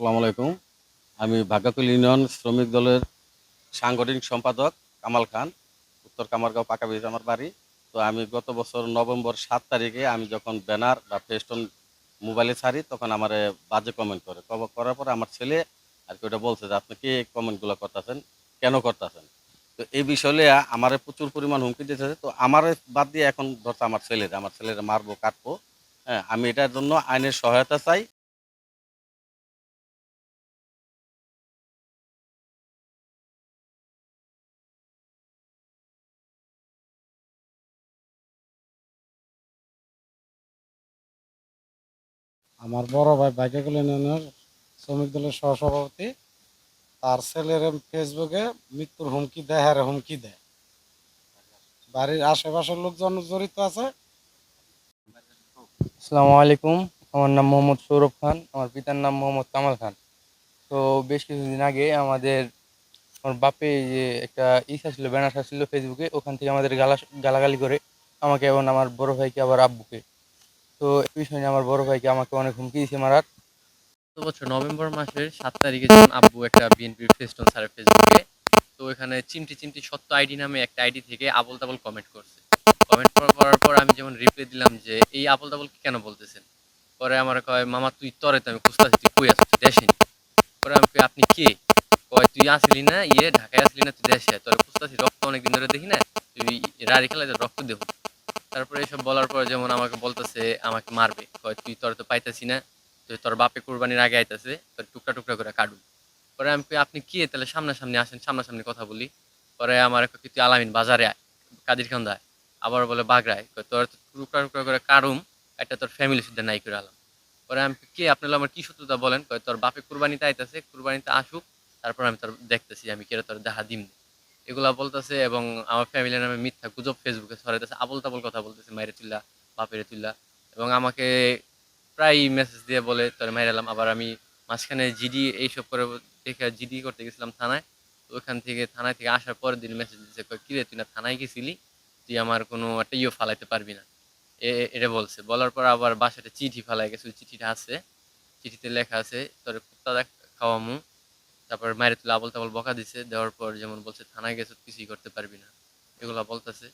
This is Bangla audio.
আসসালামু আলাইকুম। আমি ভাগ্যকুল ইউনিয়ন শ্রমিক দলের সাংগঠনিক সম্পাদক কামাল খান, উত্তর কামারগাঁও পাকা ব্রিজ আমার বাড়ি। তো আমি গত বছর নভেম্বর সাত তারিখে আমি যখন ব্যানার বা ফেস্টন মোবাইলে ছাড়ি, তখন আমার বাজে কমেন্ট করে। করার পরে আমার ছেলে আর কি ওটা বলছে যে, আপনি কে কমেন্টগুলো করতেছেন? কেন করতেছেন? তো এই বিষয়ে আমার প্রচুর পরিমাণ হুমকি দিতেছে। তো আমার বাদ দিয়ে এখন ধরছে আমার ছেলেরা। আমার ছেলেরা মারবো, কাটবো। হ্যাঁ আমি এটার জন্য আইনের সহায়তা চাই। আমার বড় ভাই বাইকাকুল ইউনিয়নের শ্রমিক দলের সহসভাপতি, তার ছেলের ফেসবুকে মৃত্যুর হুমকি দেয় হারে হুমকি দেয়। বাড়ির আশেপাশের লোকজন জড়িত আছে। আসসালামু আলাইকুম, আমার নাম মোহাম্মদ সৌরভ খান, আমার পিতার নাম মোহাম্মদ কামাল খান। তো বেশ কিছুদিন আগে আমাদের, আমার বাপে যে একটা ইসা ছিল ব্যানার ছিল ফেসবুকে ওখান থেকে আমাদের গালা, গালাগালি করে আমাকে এবং আমার বড় ভাইকে আবার আব্বুকে। তো এই বিষয় আমার বড় ভাইকে আমাকে অনেক হুমকি দিয়েছে মারার। গত বছর নভেম্বর মাসের সাত তারিখে যখন আব্বু একটা বিএনপি ফেস্টন ছাড়ে ফেসবুকে তো এখানে চিমটি চিমটি সত্য আইডি নামে একটা আইডি থেকে আবল তাবল কমেন্ট করছে। কমেন্ট করার পর আমি যেমন রিপ্লাই দিলাম যে এই আবল তাবল কেন বলতেছেন? পরে আমার কয় মামা তুই তরে তো আমি খুঁজতেছি তুই কই আসছিস দেশে পরে আমি কই, আপনি কে? কয় তুই আসলি না ইয়ে ঢাকায় আসলি না তুই দেশে তোর খুঁজতেছি রক্ত অনেকদিন ধরে দেখি না। তুই রাড়ি খেলা রক্ত দেবো তারপরে এসব বলার পর যেমন আমাকে বলতেছে আমাকে মারবে। তুই তোর তো পাইতেছি না। তো তোর বাপে কুরবানির আগে আইতাছে তোর টুকরা টুকরা করে কাটু পরে আমি আপনি কে? তাহলে সামনাসামনি আসেন সামনাসামনি কথা বলি। পরে আমার কয়, তুই আলামিন বাজারে আয় কাদির খান্দায় আবার বলে বাগড়ায় তোর তো টুকরা টুকরা করে কারুম একটা তোর ফ্যামিলি শুদ্ধ নাই করে আলাম। পরে আমি কে? আপনার আমার কি শত্রুতা বলেন? তোর বাপে কুরবানিতে আইতাছে কুরবানিতে আসুক তারপর আমি তোর দেখতেছি আমি কেটে তোর দেখা দিম এগুলা বলতেছে এবং আমার ফ্যামিলির নামে মিথ্যা গুজব ফেসবুকে ছড়াইতেছে আবল তাবল কথা বলতেছে মাইরে তুল্লা বাপেরে তুল্লা এবং আমাকে প্রায় মেসেজ দিয়ে বলে তোর মাইরালাম আবার আমি মাঝখানে জিডি এইসব করে দেখে জিডি করতে গেছিলাম থানায়। ওখান থেকে থানায় থেকে আসার পরের দিন মেসেজ দিচ্ছে কয়, কিরে তুই না থানায় গেছিলি? তুই আমার কোনো একটা ইয়ে ফালাইতে পারবি না। এ এটা বলছে। বলার পর আবার বাসাতে চিঠি ফালাই গেছে চিঠিটা আছে। চিঠিতে লেখা আছে তোর কুত্তা দেখ খাওয়ামু। তারপর মায়ের তুলে আবল তাবল বকা দিছে, দেওয়ার পর যেমন বলছে, থানায় গেছে, কিছুই করতে পারবি না। এগুলা বলতেছে।